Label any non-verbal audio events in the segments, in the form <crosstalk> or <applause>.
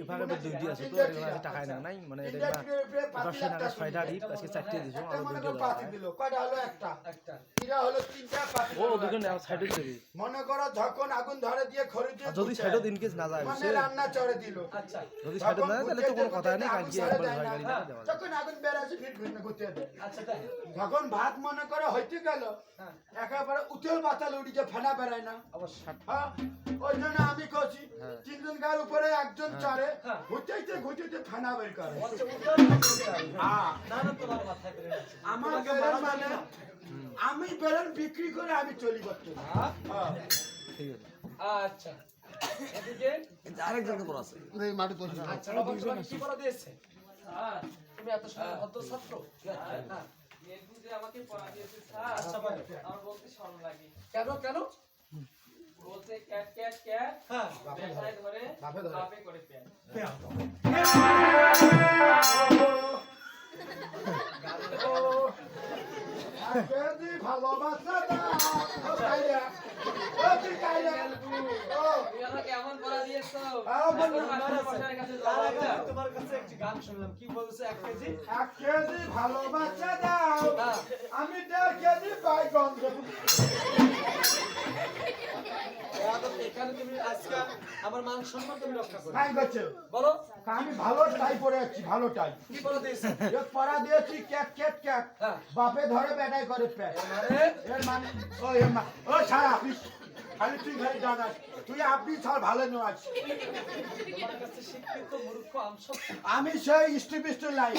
এভাবে দুইটি আছে তো এর কাছে টাকা না নাই মানে এটা ছয়টা ডিপ আজকে চারটে দিছো আর দুইটা দেওয়া হয়। কয়টা হলো একটা? একটা। এটা হলো তিনটা পাতি ও দুজন সাইডে দেবে। মনে করো যখন আগুন ধরে দিয়ে খড়ি দিয়ে যদি সাইডে দিন কেস না যায় মানে রান্না চড়ে দিল। আচ্ছা। যদি সাইডে না তাহলে তো কোনো কথা নেই কালকে ধরে একবার দেয় গাড়ি না। দেওয়া যখন আগুন বেড়াচ্ছে ফিট ভিন্ন করতে আচ্ছা তাই। যখন ভাত মনে করো হইতে গেল হ্যাঁ। একেবারে উতেল বাতাল উঠি যে ফেনা বেড়ায় না। অবশ্যই। হ্যাঁ, ওই জন্য আমি হ্যাঁ। তিনজন গার উপরে একজন চড়ে। ঘুরতেইতে ঘুরতেইতে ফেনা বের করে আচ্ছা হ্যাঁ। আমার মানে আমি বেলুন বিক্রি করে আমি চলি করতে হ্যাঁ? ঠিক আছে আচ্ছা আরেকজনকে পড়া আছে কি পড়া দিয়েছে তুমি এত সময় ছাত্র এগুলো যে আমাকে পড়া দিয়েছে স্যার বলো আমার বলতে শরম লাগে কেন কেন বাপে করে প্যান ভালোবাসা তোমার কাছে গান শুনলাম কি বলছে এক কেজি এক কেজি ভালোবাসা দাও। আমি দেড় কেজি বাইগন দেবো তুমি আজকে আমার মান সম্মান তুমি রক্ষা করো? কাই করছে বলো। আমি ভালো টাই পরে আছি ভালো টাই। কি বলে দিয়েছে? এক পড়া দিয়েছি ক্যাট ক্যাট ক্যাট হ্যাঁ। বাপে ধরে বেটাই করে মানে? এর মানে ও এর মা ও ছাড় খালি তুই খালি জানাস তুই আপনি ছাড় ভালো নয় আমি সেই স্টিপ স্টিল লাই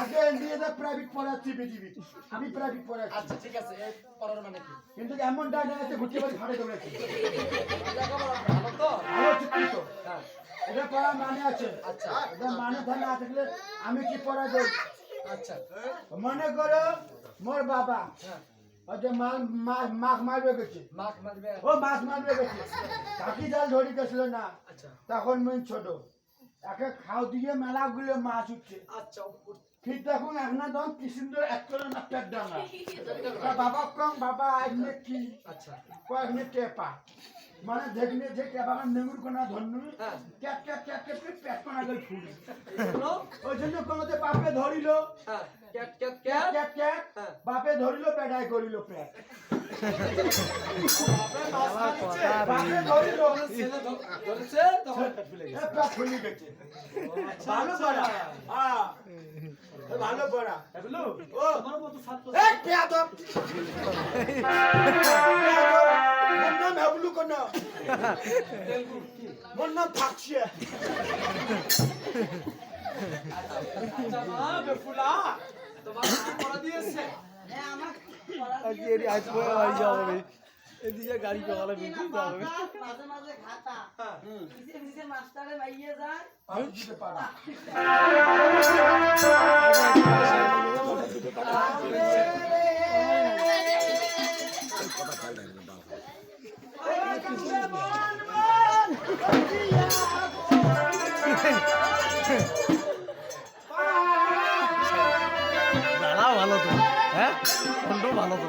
আগে এনডিএতে প্রাইভেট পড়াচ্ছি পৃথিবী। আমি প্রাইভেট পড়াচ্ছি। আচ্ছা ঠিক আছে পড়ার মানে কি? কিন্তু এমন ডাইনা আছে ঘুরতে পারি ঘাড়ে দৌড়াচ্ছি ভালো তো? ভালো চিত্রিত হ্যাঁ। এটা পড়া মানে আছে। আচ্ছা। এটা মানে না থাকলে আমি কি পড়া দেব আচ্ছা। মনে করো মোর বাবা হ্যাঁ। মাল মাছ মারবে গেছে মাছ মারবে। ও মাছ মারবে গেছে কাকি জাল ধরি গেছিল না। আচ্ছা। তখন মেন ছোট। একে খাও দিয়ে মেলাগুলো মাছ উঠছে। আচ্ছা ঠিক দেখুন এখন দম কি সুন্দর এক করে না পেট ডাঙা <laughs> বাবা কম বাবা আইনে কি আচ্ছা। কয়েকনে টেপা। মানে দেখলে যে টেপা নেমুর কোনা ধরনু হ্যাঁ। ক্যাট ক্যাট ক্যাট করে পেট কোনা গেল ফুল। ওই জন্য কোনোতে বাপে ধরিল। হ্যাঁ ক্যাট ক্যাট ক্যাট ক্যাট। হ্যাঁ। বাপে ধরিল পেটাই করিল পেট আপনার মাছ মারছে। বাপে ধরিল। ছেলে ধ- ধরেছে তখন পেট ফুলে এ গেছে পেট ফুলি গেছে। ভালো পড়া। ভালো পড়া। ও। ছাত্র। <laughs> কি মোর নাম থাকছে তোমার পড়া দিয়েছে আজকে আজ পরে বাড়ি যাওয়া হবে এদিকে গাড়ি সকালে বিক্রি যাওয়া মাঝে মাঝে খাতা হ্যাঁ। মাস্টারে বাইয়ে যায়। আমি দিতে পারা দাঁড়াও ভালো তো হ্যাঁ ফোনটাও ভালো তো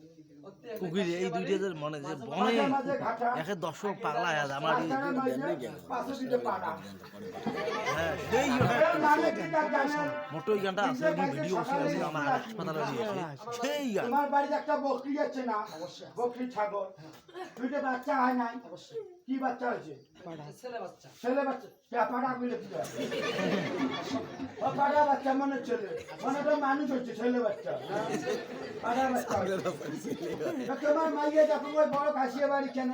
কুকির এই দুইটা মানে যে বনে একে দর্শক পাগলা হয়ে আছে আমার হ্যাঁ সেই? মোটো গানটা আছে ভিডিও আছে আমার হাসপাতালে দিয়েছে সেই গান তোমার বাড়িতে একটা বকরি আছে না? বকরি ছাগল। দুইটা বাচ্চা হয় নাই? কি বাচ্চা হয়েছে? ছেলে বাচ্চা। ছেলে বাচ্চা। পাড়া গুলো কি হয়? ও পাড়া বাচ্চা মনে ছেলে। মনে তো মানুষ হচ্ছে ছেলে বাচ্চা। পাড়া বাচ্চা। তোমার মাইয়া যখন ওই বড় কাশিয়া বাড়ি কেন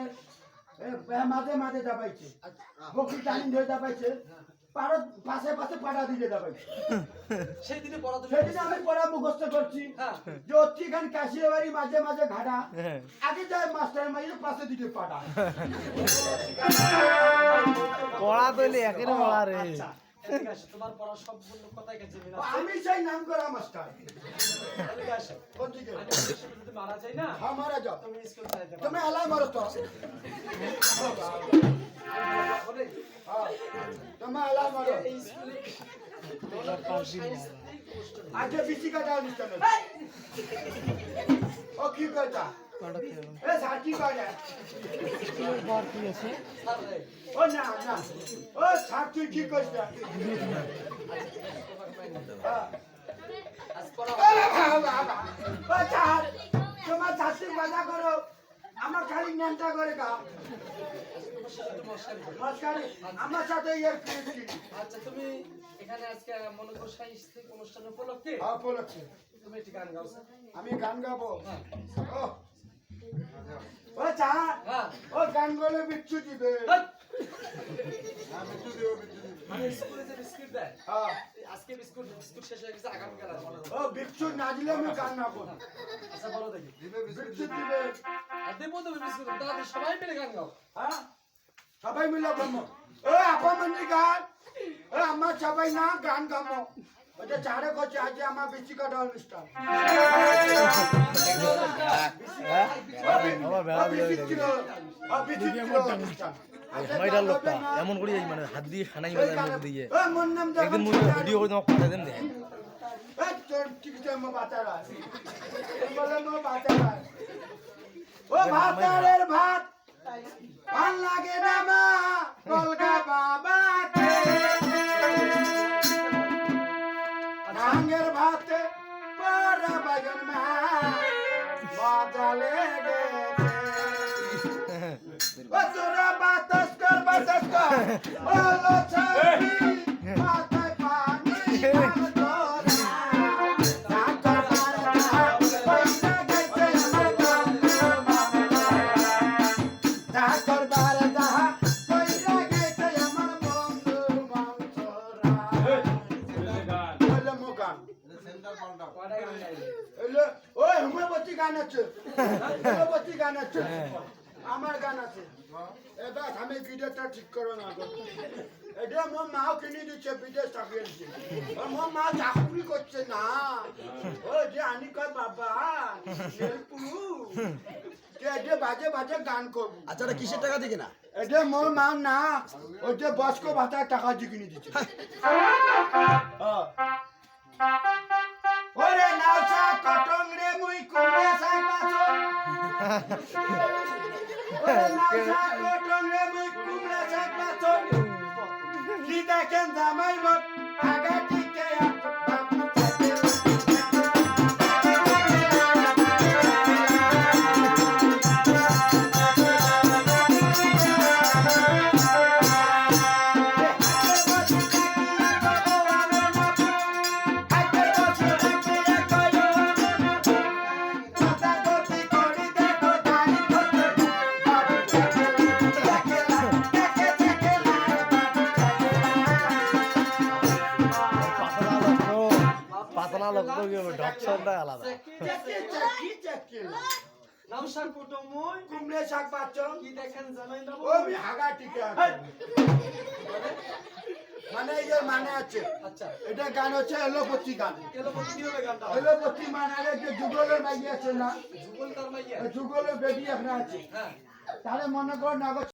মাঝে মাঝে দাবাইছে। বকরি টানি ধরে দাবাইছে? পাড়া পাশে পাশে পাড়া দিতে যাবে সেই দিনে পড়া সেদিন আমি পড়া মুখস্থ করছি। হ্যাঁ। যে হচ্ছে কাশিয়া বাড়ি মাঝে মাঝে ঘাটা। হ্যাঁ। আগে যায় মাস্টার মাইয়ে পাশে দিকে পাড়া। <laughs> পড়া তৈলে একের পড়া রে। আচ্ছা। তোমার পড়া সবগুলো কথাই গেছে? আমি সেই নাম করা মাস্টার। কোন দিকে? যদি মারা যাই না হ্যাঁ মারা যাও। তুমি স্কুল যাইতে তুমি এলাই মারো তো। হ্যাঁ, তুমি এলাই মারো। এই স্কুলে তোমরা তো সায়েন্স নিয়েই আগে বিচি কাটা অনুষ্ঠান ও কি কইতা? হ্যাঁ চার তোমার ছাত্রী মজা করো। আমার খালি নেনটা করে গা আমার সাথে আচ্ছা তুমি এখানে আজকে সাহিত্যিক অনুষ্ঠান উপলক্ষে? উপলক্ষে। তুমি একটি গান গাও আমি গান গাবো? হ্যাঁ। ও ও চার ও গান বলে বিচ্ছু দিবে। হাট! স্কুলে যে বিস্কুট দেয় এই আজকে বিস্কুট বিস্কুট শেষ হয়ে গেছে আগামীকাল আসবে। না। ও বিচ্ছু না দিলে আমি গান গাবো আচ্ছা বলো দেখি। বিচ্ছু দিবে। আর দেবো তুমি বিস্কুট দাদা সবাই মিলে গান গাও। হ্যাঁ? সবাই মিলে গাবো ও আপা মনি গান। ও আমার সবাই না গান ওটা চারে করছে আজ আমার কাটা অনুষ্ঠান সময়টার লোকটা এমন করি মানে হাত দিয়ে মুখ দিয়ে। একদিন ভিডিও করে তোমাকে পাঠাই দেন দেখেন ও ভাতারের ভাত। ওই হোমিওপ্যাথি গান আছে হোমিওপ্যাথি গান আছে আমার গান আছে। এবার আমি গিটারটা ঠিক করো না। এটা মোর মাও কিনে দিচ্ছে বিদেশ আর মোর মা চাকরি করছে না। ও যে আনি কয় বাবা শেলপু যে বাজে বাজে গান করব। আচ্ছা কিসের টাকা দিকে না এটা মোর মা না ওই যে বয়স্ক ভাতার টাকা দিয়ে কিনে দিচ্ছে। হ্যাঁ। ওরে ওরে নাচা কটং রে মুই কুমড়ে শাক বাছন কি দেখেন জামাই মত আলাদা নমস্কার কুটুম কুমড়ে শাক পাচ্ছন কি দেখেন জানাই না আমি হাগা টিকে মানে এই যে মানে আছে। আচ্ছা। এটা গান হচ্ছে এলোপতি গান। কি হবে গানটা এলোপতি মানে যে যুগলের মাইয়া আছে না? যুগল তার মাইয়া? যুগলের বেবি এখানে আছে। হ্যাঁ। তাহলে মনে করো নগর